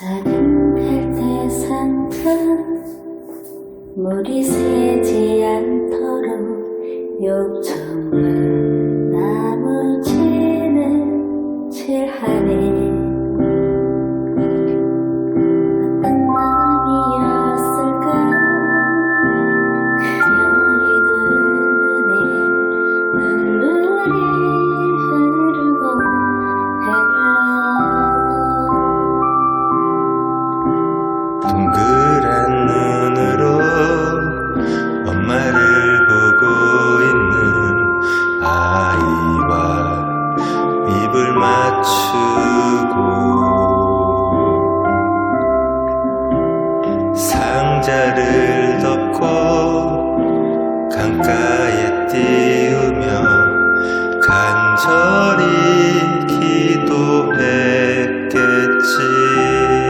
작은 갈대 상자 물이 새지 않도록 욕정은 동그란 눈으로 엄마를 보고 있는 아이와 입을 맞추고 상자를 덮고 강가에 띄우며 간절